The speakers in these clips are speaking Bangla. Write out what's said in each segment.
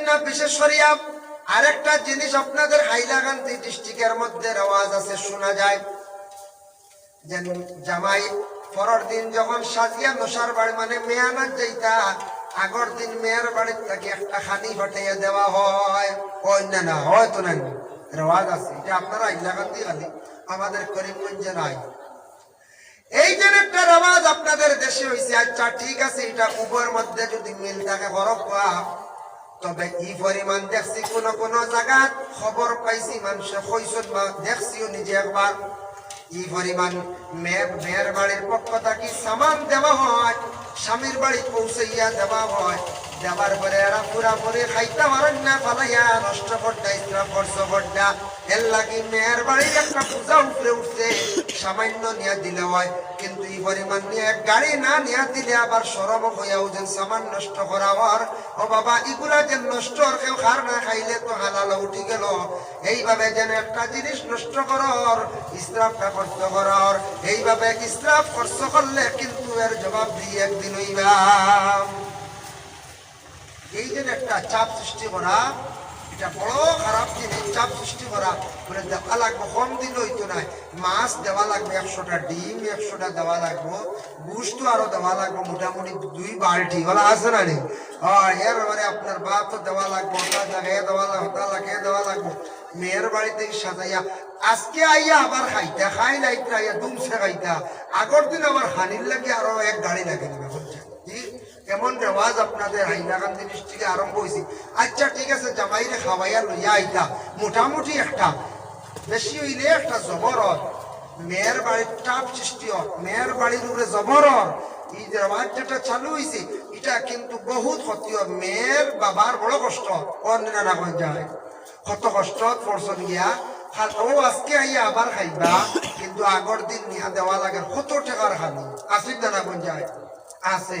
জন্য বিশেষ করিয়া আরেকটা জিনিস আপনাদের হাইলাকান্দি ডিস্ট্রিক্টের মধ্যে রেওয়াজ আছে, শোনা যায়। জামাই, পরের দিন যখন সাজিয়া নসার বাড়ি মানে মেয়ানার যাইতা, আগর দিন মেয়ের বাড়ির থেকে একটা খানি হটাইয়া দেওয়া হয়। ওই না হয়তো না রেওয়াজ আছে, এটা আপনারা হাইলাকান্দি খালি, আমাদের করিমগঞ্জে নাই। এই যে একটা রেওয়াজ আপনাদের দেশে হয়েছে আচ্ছা ঠিক আছে, এটা উভয়ের মধ্যে যদি মিল থাকে হরক তবে ই পরিমাণ দেখছি কোন কোন জায়গাত খবর পাইছি, মানুষে কইসন বা দেখছিও নিজে একবার। ই পরিমাণ মেয়ের বাড়ির পক্ষ থাকি সামান দেওয়া হয়, স্বামীর বাড়ি পৌঁছাইয়া দেওয়া হয়। দেওয়ার পরে এরা পুরাপুরি খাইতে পারেন না ফালাইয়া নষ্ট করতে ইসরা খরচ করতে সামান্য নিয়ে দিলে হয়, কিন্তু না দিলে আবার যেন সামান নষ্ট বাবা, এগুলা যে নষ্ট না খাইলে তো উঠি গেল। এইভাবে যেন একটা জিনিস নষ্ট করার, ইসরাফটা খরচ করার। এইভাবে ইসরাফ খরচ করলে কিন্তু এর জবাব দিয়ে একদিন এই যে একটা চাপ সৃষ্টি করা এটা বড় খারাপ জিনিস, চাপ সৃষ্টি করা। মানে লাগবে, কম দিন হইতো না মাছ দেওয়া লাগবে একশোটা, ডিম একশোটা দেওয়া লাগবে আরও দেওয়া লাগবে, মোটামুটি দুই বালতি। বলা আছে না এর মানে আপনার বাপ তো দেওয়া লাগবো জায়গায় দেওয়া লাগে দেওয়া লাগবে। মেয়ের বাড়িতে সাজাইয়া আজকে আইয়া আবার খাইতা, খাই লাইতা আইয়া দুমসে খাইতা। আগর দিন আমার হানির লাগে আরও এক গাড়ি লাগে নিবে ঠিক এমন রেওয়াজ আপনাদের হাইলাকান্দি ডিস্ট্রিক্টে আরম্ভ হয়েছে। আচ্ছা ঠিক আছে, জামাইরে খাওয়াইয়া লইয়া আইতা। মোটামুটি একটা, বেশি হইলে একটা জবর মেয়ের বাড়ির টাপ সৃষ্টি হয় মেয়ের বাড়ির উপরে জবর এই রেওয়াজ যেটা চালু হয়েছে এটা কিন্তু বহুত ক্ষতি হয়। মেয়ের বাবার বড় কষ্ট অন্য না যায়? কত কষ্ট, পড়ছন গিয়া। ও, আজকে আইয়া আবার খাইবা, কিন্তু আগর দিন নিহা দেওয়া লাগে কত টাকার খানি আসিল না কোন যায়? আছে।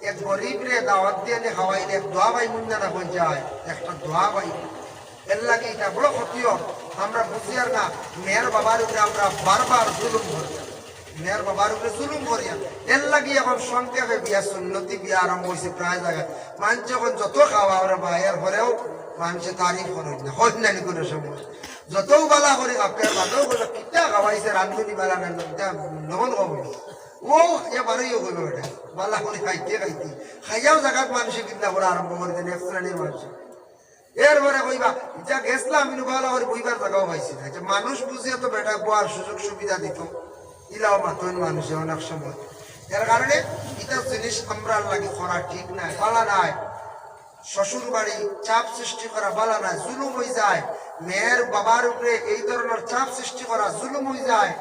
এক গরিব রে দাওয়াত দিয়ে নে খাওয়াইলে এক দোয়া ভাই মুন্না না বন যায়, একটা দোয়া ভাই। এর লাগে এটা বড় ক্ষতিও আমরা বুঝি আর না, মেয়ের বাবার উপরে আমরা বারবার জুলুম করি। মেয়ের বাবার উপরে জুলুম করি এর লাগি এখন সংক্ষেপে বিয়া সুন্নতি, বিয়া আরম্ভ হয়েছে প্রায় জায়গায়। মানুষ যখন যত খাওয়া ওরা বা এর পরেও মানুষে তারিফ করেন না, হয় না কোনো সময়। যতও বালা করি আপনার বাদেও বলে, কিতা খাওয়াইছে রান্ধুনি বালা না নমন কবল বালা মানুষে যা বালা মানুষ বুঝিয়ে তো বেটা বোয়ার সুযোগ সুবিধা দিত। ইলাও মাতন মানুষে অনেক সময়। এর কারণে এটা জিনিস আমরা লাগে করা ঠিক নাই পালা নাই। শ্বশুর বাড়ি চাপ সৃষ্টি করা বালা নাই, জুলুম হয়ে যায়। মেয়ের বাবার উপরে এই ধরনের চাপ সৃষ্টি করা জুলুম হয়ে যায়।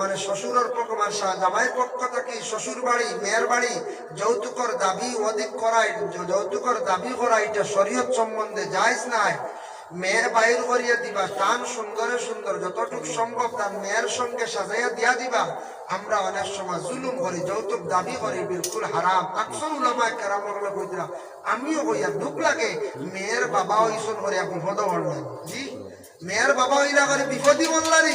মানে মানে জামাইয়ের পক্ষ থেকে শ্বশুর বাড়ি, মেয়ের বাড়ি, যৌতুকর দাবি অধিক করাই যৌতুকর দাবি করা এটা শরীয়ত সম্বন্ধে যাইজ নাই। মেয়ের বাইর করিয়া দিবা তান সুন্দরে সুন্দর, যতটুক সম্ভব তার মেয়ের সঙ্গে সাজাইয়া দিয়া দিবা। আমরা অনেক সময় জুলুম করি, যৌতুক দাবি করি, বিলকুল হারাম। আকসর উলামায় কেরাম বলে কইতরা আমিও কইয়া দুঃখ লাগে, মেয়ের বাবা ইসন করে বিপদ হল্লাই জি? মেয়ের বাবা হইলা করে বিপদই বললারি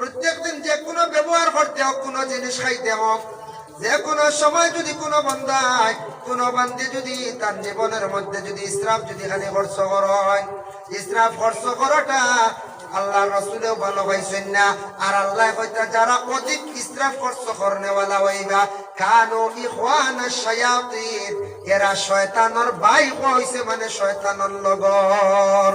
প্রত্যেক দিন যে কোনো ব্যবহার করতে হোক, কোনো জিনিস খাইতে হোক, যে কোনো সময় যদি কোনো বন্ধায়, কোনো বান্ধে যদি তার জীবনের মধ্যে যদি ইসরাফ যদি এখানে খরচ হয়, ইসরাফ খরচ করাটা আল্লাহ রসুলেও ভালো পাইছেন না। আর আল্লাহ কইতা, যারা অধিক ইসরাফ খরচ করনেওয়ালা হইবা, কানো ইখওয়ানা শায়াতিন, এরা শয়তানর ভাই হইছে মানে শয়তানর লগর।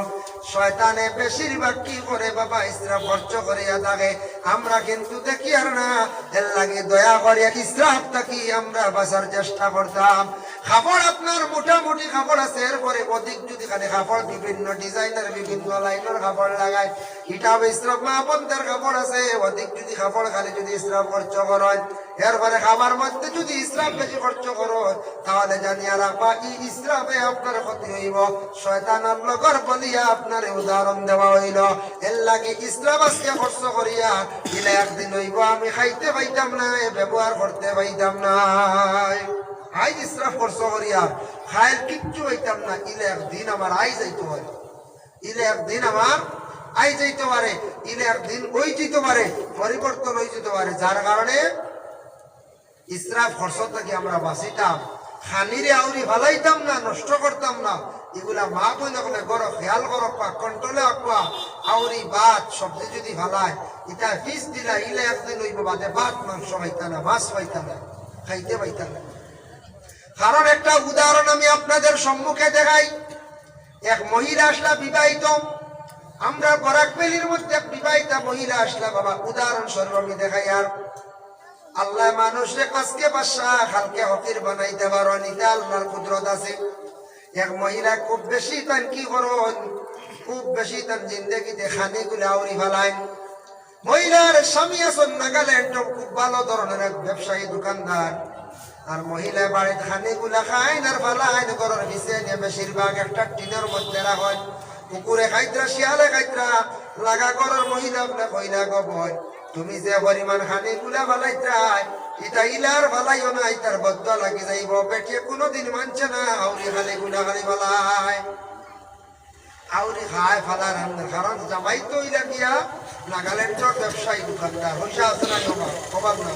শয়তানে বেশিরভাগ কি করে বাবা? ইসরা খরচ করিয়া থাকে আমরা কিন্তু দেখি আর না। এর লাগে দয়া করিয়া ইসরাফ থাকি আমরা বাঁচার চেষ্টা করতাম। কাপড় আপনার মোটামুটি কাপড় আছে, এরপরে অধিক যদি খালি কাপড় বিভিন্ন ডিজাইনের, বিভিন্ন লাইনের কাপড় লাগায়। এটাও ইসরাফ মা বন্ধের কাপড় আছে, অধিক যদি কাপড় খালি যদি ইসরাফ খরচ করেন। এরপরে খাবার মধ্যে যদি ইসরাফ বেশি খরচ করো তাহলে জানিয়া রাখবা ই ইসরাফে আপনার ক্ষতি হইব। শয়তানের লগর বলিয়া আপনার উদাহরণ দেওয়া হইল। এর লাগে ইসরাফ আজকে খরচ করিয়া ইলে একদিন হইব, আমি খাইতে পাইতাম না, ব্যবহার করতে পাইতাম না। আই ইসরাফ খরচ করিয়া খায়ের কিচ্ছু হইতাম না, ইলে একদিন আমার আই যাইতে হয় ইলে একদিন আমার আই যাইতে পারে, ইলে একদিন ওই যেতে পারে, পরিবর্তন হয়ে যেতে পারে। যার কারণে ইসরাফ খরচ থেকে আমরা বাঁচিতাম, খানিরে আউরি ভালাইতাম না, নষ্ট করতাম না। এগুলা মা বোন হলে গড় খেয়াল করো কন্ট্রোলে আঁকুয়া আউরি ভাত, সবজি যদি ভালায় এটা ফিস দিলা, ইলে একদিন হইব বাদে ভাত, মাংস পাইতা না মাছ পাইতা না খাইতে পাইতা না কারণ একটা উদাহরণ আমি আপনাদের সম্মুখে দেখাই। এক মহিলা আসলা বিবাহিত। আমরা বরাক বেলির মধ্যে বিবাহিতা মহিলা আসলা বাবা উদাহরণস্বরূপ আমি দেখাই আর আল্লাহ মানুষে আজকে বাসা খালকে হকির বানাইতে পারো, নিতে আল্লাহর কুদরত আছে। এক মহিলা খুব বেশি তান কি করন? খুব বেশি তান জিন্দগিতে খানি গুলা আউরি ফেলাইন মহিলার স্বামী আছেন নাগাল্যান্ড খুব ভালো ধরনের এক ব্যবসায়ী দোকানদার। আর মহিলা বাড়িতে খানি গুলা খাইন আর ফালাইন ঘরের নিচে নিয়ে বেশিরভাগ একটা টিনের মধ্যে রাখেন। কুকুরে খাইতরা, শিয়ালে খাইতরা, লাগা ঘরের মহিলা বলে কইলা গবয় তুমি যে পরিমাণ খানি গুলা ফালাইত্রাই ইটা ইলার ফালাইও না ইটার বদ্ধ লাগি যাইব। পেটে কোনোদিন মানছে না, আউরি খালি গুলা খালি ফালাই আউরি খায় ফালার কারণ জামাই তো ইলা গিয়া নাগাল্যান্ডের ব্যবসায়ী দোকানদার। পয়সা আছে না, অভাব অভাব না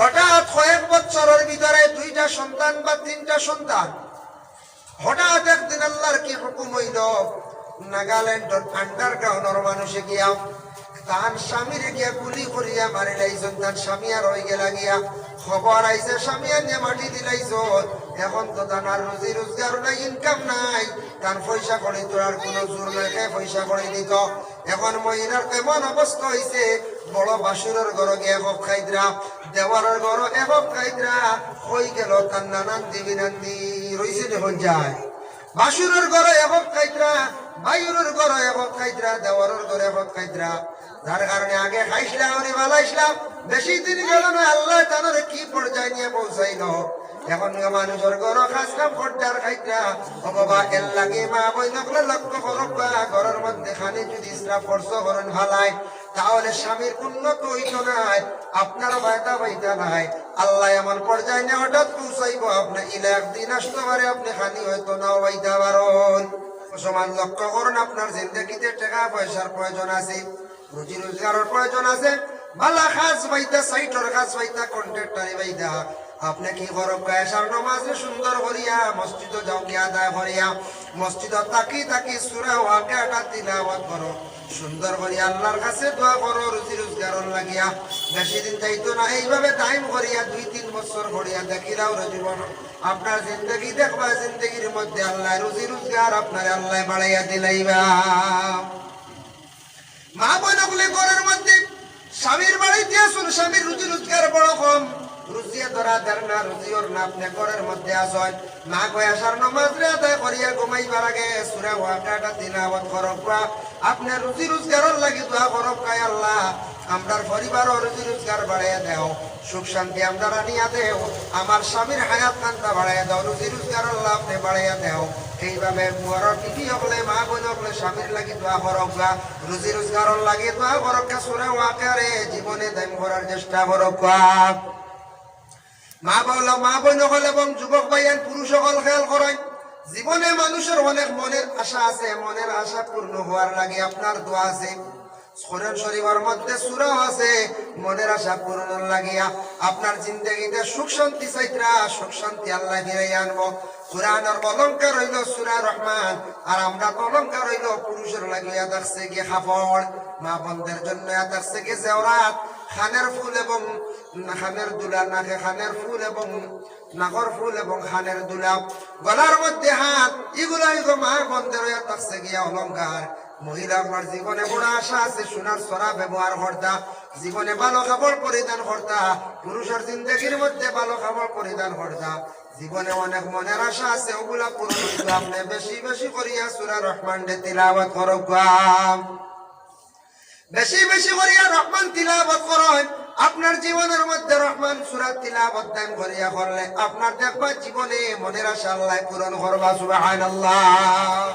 হঠাৎ কয়েক বছরের ভিতরে দুইটা সন্তান বা তিনটা সন্তান। হঠাৎ একদিন আল্লাহর কি হুকুম হইল? নাগাল্যান্ডের আন্ডারগ্রাউন্ডের মানুষে গিয়া তার স্বামীর গিয়া গুলি করিয়া মারি লাইছন তার স্বামী আর হয়ে গেলা গিয়া খবর আইছে, স্বামী আর নিয়ে মাটি দিলাইছ এখন তো তার রুজি রোজগার নাই ইনকাম নাই। তার পয়সা করে তোর কোনো জোর নাই পয়সা করে দিত। এখন মহিলার এমন অবস্থা হইছে বড় বাসুরের ঘর গিয়ে একক খাইদ্রা, দেওয়ারের ঘর একক খাইদ্রা। হয়ে গেল তার নানান দিবি নান্দি রইছে দেখুন যায়। বাসুরের ঘরে একক খাইত্রা বায়ুরের ঘরে দেওয়ারের ঘরে যার কারণে আগে খাইছিলাম বেশি দিন গেল না, আল্লাহ তাদের কি পর্যায়ে নিয়ে পৌঁছাইল। এখন মানুষের ঘর খাসলাম খড্ডার খাইত্রা ও বাবা এর লাগে মা বই নকলে লক্ষ্য করক ঘরের মধ্যে খানে যদি ইসরা ফর্স করেন ভালাই। তাহলে স্বামীর উন্নত হইত নাই আপনার বায়তা বাইতা নাই। আল্লাহ এমন পর্যায়ে নিয়ে হঠাৎ পৌঁছাইব, আপনি ইলে একদিন আসতে পারে, আপনি হানি হইতো নাও বাইতা পারন। সমান লক্ষ্য করুন, আপনার জিন্দগিতে টাকা পয়সার প্রয়োজন আছে রুজি রোজগারের প্রয়োজন আছে। ভালা খাস বাইতা সাইটর খাস বাইতা কন্ট্রাক্টারি বাইতা আপনি কি করব? গায়সার নমাজে সুন্দর করিয়া, মসজিদ যাও গিয়া আদায় করিয়া, মসজিদ তাকি তাকি সুরা ওয়াকাটা তিলাওয়াত করো। সুন্দর করিয়া আল্লাহর কাছে দোয়া করো, রুজি রোজগার লাগিয়া। বেশি দিন যাইতো না, এইভাবে টাইম করিয়া দুই, তিন বছর করিয়া দেখিলাও জীবন। আপনার জিন্দগি দেখবা, জিন্দগির মধ্যে আল্লাহ রুজি রোজগার আপনার আল্লাহ বাড়াইয়া দিলাইবা। মা বোন ঘরের মধ্যে, স্বামীর বাড়িতে আসুন, স্বামীর রুজি রোজগার বড় কম। রুজিয়া ধরা দেন না রুজিওর না আপনি ঘরের মধ্যে মা কয় আসার নমাজ রে আদায় করিয়া ঘুমাইবার আগে সুরা ওয়াকাটা তিলাওয়াত করক বা আপনি রুজি রোজগারের লাগি দোয়া করক কায় আল্লাহ। আমরার পরিবারও রুজি রোজগার দেও। সুখ শান্তি আমরা আনিয়া দেও। আমার স্বামীর হায়াত কান্তা বাড়াইয়া দাও। রুজি রোজগার আল্লাহ আপনি বাড়াইয়া দেও। এইভাবে ঘরের বিবি হকলে মা বোন হকলে স্বামীর লাগি দোয়া করক বা রুজি রোজগারের লাগি দোয়া করক সুরা ওয়াকারে জীবনে দাম করার চেষ্টা করক মা বাবা মা বোন সকল এবং যুবক ভাইয়ান পুরুষ সকল খেয়াল করেন। জীবনে মানুষের অনেক মনের আশা আছে, মনের আশা পূর্ণ হওয়ার লাগে আপনার দোয়া আছে। আপনার জিন্দগিতে সুখ শান্তি চাইত্রা সুখ শান্তি আল্লাহ আনব। অলঙ্কার হইল সূরা রহমান, আর আমরা অলঙ্কার হইল পুরুষের লাগিয়া দেখছে গিয়ে খাফড় মা বন্ধের জন্য দেখছে গিয়ে জেওরাত। খানের ফুল এবং খানের দুলা, নাকে খানের ফুল এবং নাকর ফুল এবং খানের দুলা। গলার মধ্যে হাত এগুলো এগো মা বন্ধের হয়ে গিয়া অলঙ্কার। মহিলা আমার জীবনে বড় আশা আছে, সোনার সরা ব্যবহার করতা। জীবনে ভালো কাপড় পরিধান করতা, পুরুষের জিন্দগির মধ্যে ভালো কাপড় পরিধান করতা। জীবনে অনেক মনের আশা আছে, ওগুলা পূরণ বেশি বেশি করিয়া সুরা রহমান তিলাওয়াত করক বেশি বেশি করিয়া রহমান তিলাবত করেন আপনার জীবনের মধ্যে রহমান সুরাত তিলাবত দান করিয়া করলে আপনার দেখবা জীবনে মনের আশা আল্লাহ পূরণ করবা, সুবহানাল্লাহ।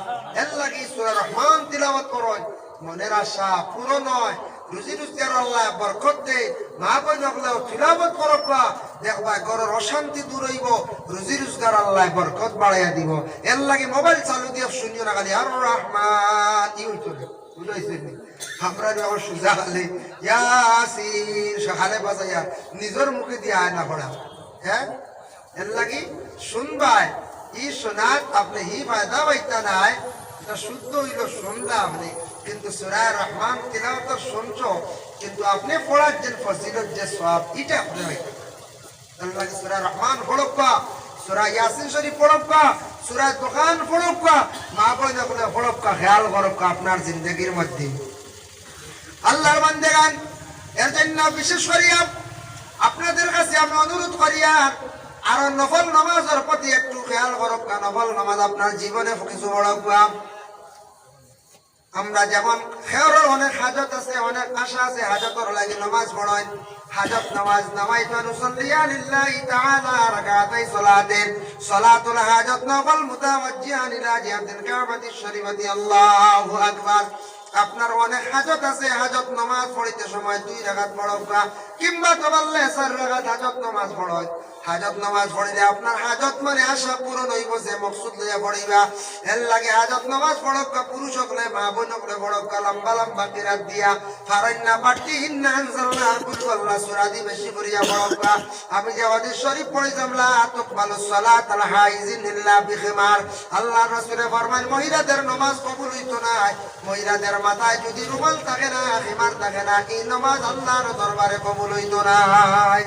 এর লাগি সূরা রহমান তিলাবত করেন মনের আশা পূরণ হয়। রুজি রোজগার আল্লাহ বরকত দে। মা বোন হকলেও তিলাবত করবা। দেখবা ঘরের অশান্তি দূর হইব। রুজি রোজগার আল্লাহ বরকত বাড়াইয়া দিব। এর লাগি মোবাইল চালু দিয়ে শুনিও না খালি, আর রহমান ই হইতো না বুঝাইছেন নি? আমরা যখন সুজা খালি ইয়াসিন সকালে বাজাইয়া নিজের মুখে দিয়ে আয় না পড়া। হ্যাঁ? এর লাগি শুনবাই, ই শোনাত আপনি হি ফায়দা পাইতা নাই, এটা শুদ্ধ হইল শুনলা আপনি। কিন্তু সুরায় রহমান তিলাওয়াত তো শুনছো, কিন্তু আপনি পড়ার যে ফজিলত, যে সব এটা আপনি হইতে মা করক্কা আপনার জিন্দগির মধ্যে। আল্লাহর বান্দেগান। এর জন্য বিশেষ করিয়া আপনাদের কাছে আমি অনুরোধ করিয়া আর নফল নামাজের প্রতি একটু খেয়াল করক্কা নফল নামাজ আপনার জীবনে কিছু বড় বড়ক্কা আমরা যেমন খেয়রের অনেক হাজত আছে, অনেক আশা আছে, হাজতর লাগি নামাজ পড়ায় হাজত নামাজ নামাই তো নুসল্লিয়া লিল্লাহি তাআলা রাকাতাই সালাতের সালাতুল হাজত নফল মুতাওয়াজ্জিহান ইলা জিহাতিল কাবাতিশ শরীফাতি। আল্লাহু আকবার। আপনার অনেক হাজত আছে, হাজত নামাজ পড়িতে সময় দুই রাকাত পড়বা কিংবা তো বললে চার রাকাত হাজত নামাজ পড়য় হাজত নামাজ পড়িলে আপনার হাজত মানে আশা পূরণ হইব, যে মকসুদ লইয়া পড়িবা। এর লাগে হাজত নামাজ পড়কা পুরুষ হকলে মা বোন হকলে পড়কা লম্বা লম্বা কিরাত দিয়া। ফারান্না পাটি ইন্না আনজালনা কুল আল্লাহ, সূরা বেশি করিয়া পড়কা আমি যে হাদিস শরীফ পড়িলাম লা তুকবালু সালাত আল হাইজিন ইল্লা বিখিমার। আল্লাহ রাসূলে ফরমান, মহিলাদের নামাজ কবুল হইতো না। মহিলাদের মাথায় যদি রুমাল থাকে না, খিমার থাকে না, এই নামাজ আল্লাহর দরবারে কবুল হইতো না।